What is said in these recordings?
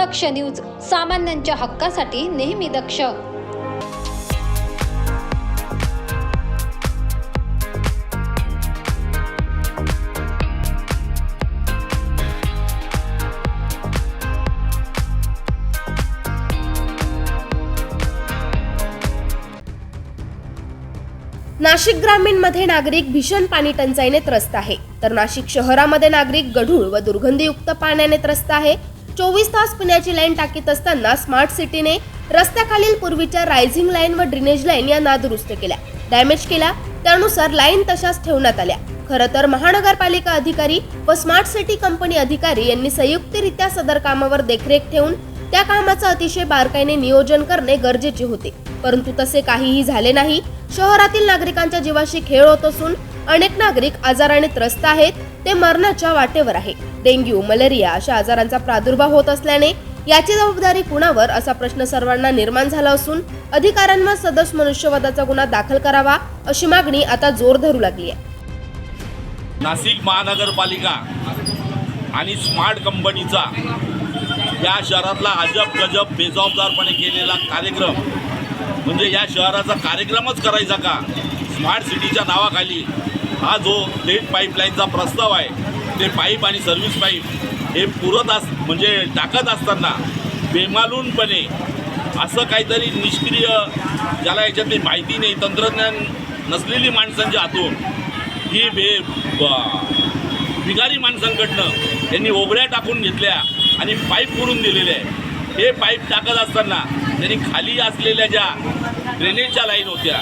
दक्ष news सामान्यांच्या हक्कासाठी नेहमी दक्ष. नाशिक ग्रामीणमध्ये नागरिक भीषण पाणी टंचाईने त्रस्त आहे. तर नाशिक शहरामध्ये नागरिक गढूळ व दुर्गंधीयुक्त पाण्याने त्रस्त आहे. चोवीस तास पिण्याची लाईन टाकीत असताना स्मार्ट सिटीने रस्त्याखालील पूर्वीच्या रायझिंग लाईन व ड्रेनेज लाईन या नादुरुस्त केल्या. डॅमेज केल्या त्यानुसार लाईन तशाच ठेवण्यात आल्या. खरं तर महानगरपालिका अधिकारी व स्मार्ट सिटी कंपनी अधिकारी यांनी संयुक्तरित्या सदर कामावर देखरेख ठेवून त्या कामाचं अतिशय बारकाईने नियोजन करणे गरजेचे होते. परंतु तसे काहीही झाले नाही. शहरातील नागरिकांच्या जीवाशी खेळ होत असून अनेक नागरिक आजाराने त्रस्त आहेत ते मरणाच्या वाटेवर आहे. डेंग्यू मलेरिया अशा आजारांचा प्रादुर्भाव होत असल्याने याची जबाबदारी कुणावर असा प्रश्न सर्वांना निर्माण झाला असून अधिकाऱ्यांवर सदस्य मनुष्यवधाचा गुन्हा दाखल करावा अशी मागणी आता जोर धरू लागली आहे. नाशिक महानगरपालिका आणि स्मार्ट कंपनीचा या शहरातला अजब गजब बेजबाबदारपणे केलेला कार्यक्रम म्हणजे या शहराचा कार्यक्रमच करायचा का? स्मार्ट सिटीच्या नावाखाली हा जो लेट पाईपलाईनचा प्रस्ताव आहे ते पाईप आणि सर्व्हिस पाईप हे पुरत अस म्हणजे टाकत असताना बेमालूनपणे असं काहीतरी निष्क्रिय ज्याला याच्यातली माहिती नाही तंत्रज्ञान नसलेली माणसांच्या हातून ही बे बिगारी माणसांकडनं त्यांनी ओबड्या टाकून घेतल्या आणि पाईप पुरून दिलेले आहे. हे पाईप टाकत असताना त्यांनी खाली असलेल्या ज्या ड्रेनेजच्या लाईन होत्या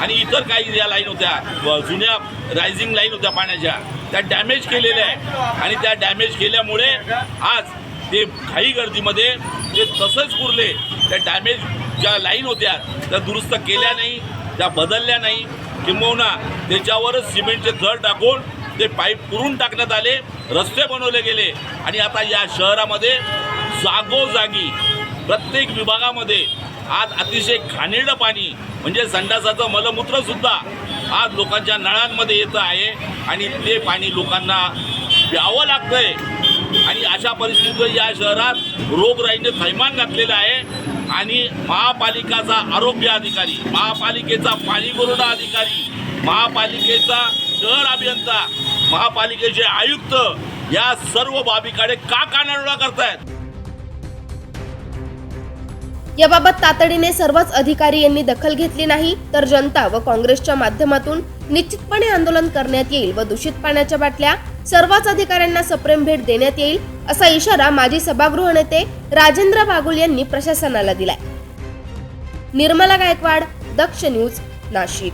आणि इतर काही ज्या लाईन होत्या. व जुन्या रायझिंग लाईन होत्या पाण्याच्या. त्या डॅमेज केलेल्या आहे आणि त्या डॅमेज केल्यामुळे आज ते घाई गर्दीमध्ये ते तसंच पुरले त्या डॅमेज ज्या लाईन होत्या त्या दुरुस्त केल्या नाही त्या बदलल्या नाही. किंबहुना त्याच्यावरच सिमेंटचे थर टाकून ते पाईप पुरून टाकण्यात आले रस्ते बनवले गेले. आणि आता या शहरामध्ये जागोजागी प्रत्येक विभागामध्ये आज अतिशय घाणेरडं पाणी म्हणजे संडासाचं मलमूत्रसुद्धा आज लोकांच्या नळांमध्ये येतं आहे. आणि ते पाणी लोकांना प्यावं लागतंय. आणि अशा परिस्थितीत या शहरात रोगराईने थैमान घातलेलं आहे. आणि महापालिकाचा आरोग्य अधिकारी महापालिकेचा पाणी पुरवठा अधिकारी महापालिकेचा शहर अभियंता महापालिकेचे आयुक्त या सर्व बाबीकडे का कानाडोळा करतायत? याबाबत तातडीने सर्वच अधिकारी यांनी दखल घेतली नाही तर जनता व काँग्रेसच्या माध्यमातून निश्चितपणे आंदोलन करण्यात येईल व दूषित पाण्याच्या बाटल्या सर्वच अधिकाऱ्यांना सप्रेम भेट देण्यात येईल असा इशारा माजी सभागृह नेते राजेंद्र बागुल यांनी प्रशासनाला दिलाय. निर्मला गायकवाड दक्ष न्यूज नाशिक.